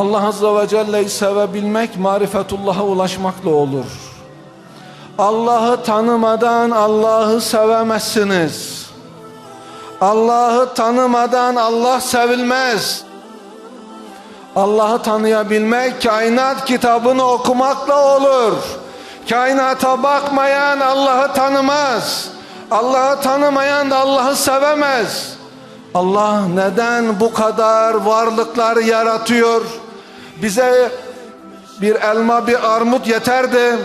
Allah Azze ve Celle'yi sevebilmek marifetullah'a ulaşmakla olur. Allah'ı tanımadan Allah'ı sevemezsiniz. Allah'ı tanımadan Allah sevilmez. Allah'ı tanıyabilmek kainat kitabını okumakla olur. Kainata bakmayan Allah'ı tanımaz. Allah'ı tanımayan da Allah'ı sevemez. Allah neden bu kadar varlıklar yaratıyor? Bize bir elma, bir armut yeterdi.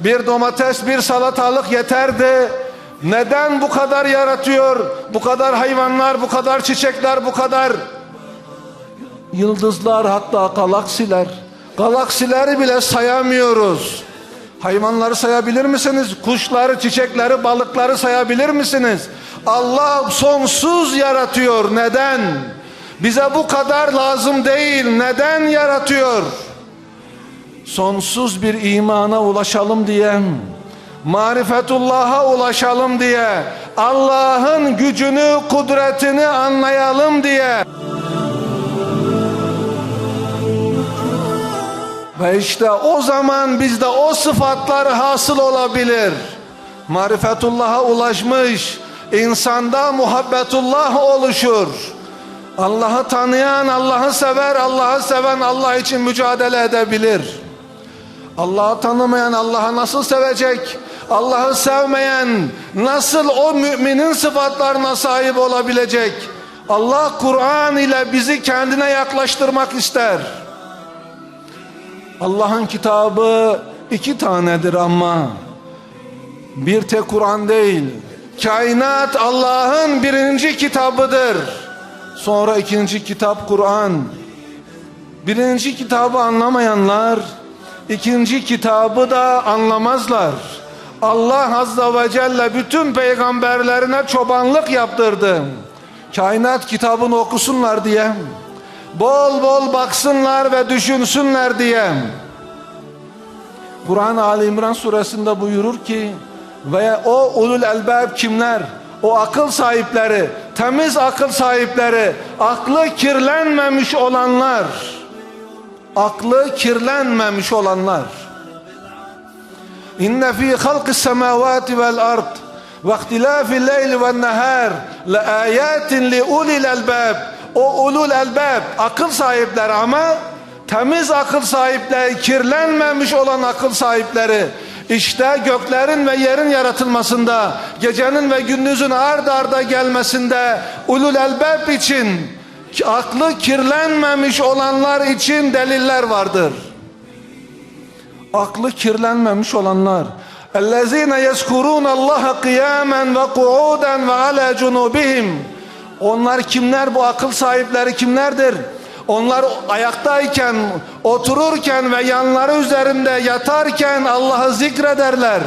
Bir domates, bir salatalık yeterdi. Neden bu kadar yaratıyor? Bu kadar hayvanlar, bu kadar çiçekler, bu kadar yıldızlar hatta galaksiler. Galaksileri bile sayamıyoruz. Hayvanları sayabilir misiniz? Kuşları, çiçekleri, balıkları sayabilir misiniz? Allah sonsuz yaratıyor. Neden? Bize bu kadar lazım değil. Neden yaratıyor? Sonsuz bir imana ulaşalım diye, marifetullah'a ulaşalım diye, Allah'ın gücünü, kudretini anlayalım diye. Ve işte o zaman bizde o sıfatlar hasıl olabilir. Marifetullah'a ulaşmış, insanda muhabbetullah oluşur. Allah'ı tanıyan Allah'ı sever, Allah'ı seven Allah için mücadele edebilir. Allah'ı tanımayan Allah'ı nasıl sevecek? Allah'ı sevmeyen nasıl o müminin sıfatlarına sahip olabilecek? Allah Kur'an ile bizi kendine yaklaştırmak ister. Allah'ın kitabı iki tanedir ama bir tek Kur'an değil. Kainat Allah'ın birinci kitabıdır. Sonra ikinci kitap Kur'an. Birinci kitabı anlamayanlar ikinci kitabı da anlamazlar. Allah Azza ve Celle bütün peygamberlerine çobanlık yaptırdı. Kainat kitabını okusunlar diye bol bol baksınlar ve düşünsünler diye. Kur'an Ali İmran suresinde buyurur ki ve o ulul elbab kimler? O akıl sahipleri, temiz akıl sahipleri, aklı kirlenmemiş olanlar. Aklı kirlenmemiş olanlar. İnne fi halqis semavati vel ard ve ihtilafil leyli ven nehar la ayatin li ulil elbab o ulul elbab akıl sahipleri ama temiz akıl sahipleri kirlenmemiş olan akıl sahipleri işte göklerin ve yerin yaratılmasında gecenin ve gündüzün ard arda gelmesinde ulul elbab için aklı kirlenmemiş olanlar için deliller vardır aklı kirlenmemiş olanlar اَلَّذ۪ينَ يَذْكُرُونَ اللّٰهَ قِيَامًا وَقُعُودًا وَعَلَى جُنُوبِهِمْ onlar kimler bu akıl sahipleri kimlerdir? Onlar ayaktayken, otururken ve yanları üzerinde yatarken Allah'ı zikrederler.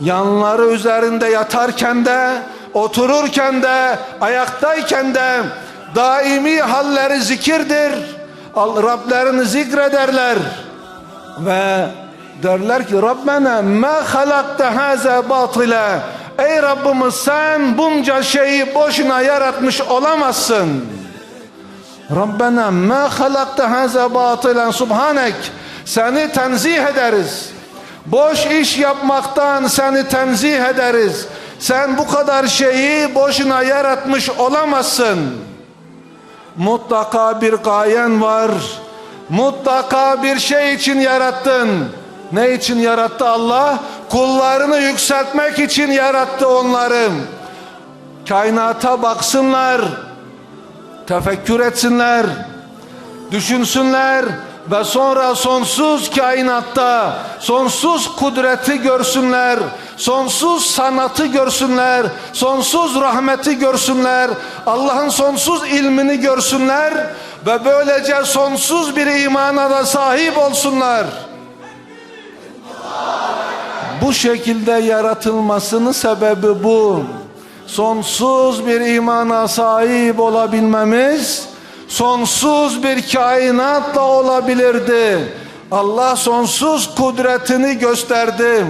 Yanları üzerinde yatarken de, otururken de, ayaktayken de daimi halleri zikirdir. Rablerini zikrederler. Ve derler ki Rabbena ma halakta haza batila Ey Rabbimiz sen bunca şeyi boşuna yaratmış olamazsın. Rabbena ma halakta haza batilen subhanek. Seni tenzih ederiz. Boş iş yapmaktan seni tenzih ederiz. Sen bu kadar şeyi boşuna yaratmış olamazsın. Mutlaka bir gayen var. Mutlaka bir şey için yarattın. Ne için yarattı Allah? Kullarını yükseltmek için yarattı onları. Kainata baksınlar, tefekkür etsinler, düşünsünler ve sonra sonsuz kainatta sonsuz kudreti görsünler, sonsuz sanatı görsünler, sonsuz rahmeti görsünler, Allah'ın sonsuz ilmini görsünler ve böylece sonsuz bir imana da sahip olsunlar bu şekilde yaratılmasının sebebi bu. Sonsuz bir imana sahip olabilmemiz sonsuz bir kainatla olabilirdi. Allah sonsuz kudretini gösterdi.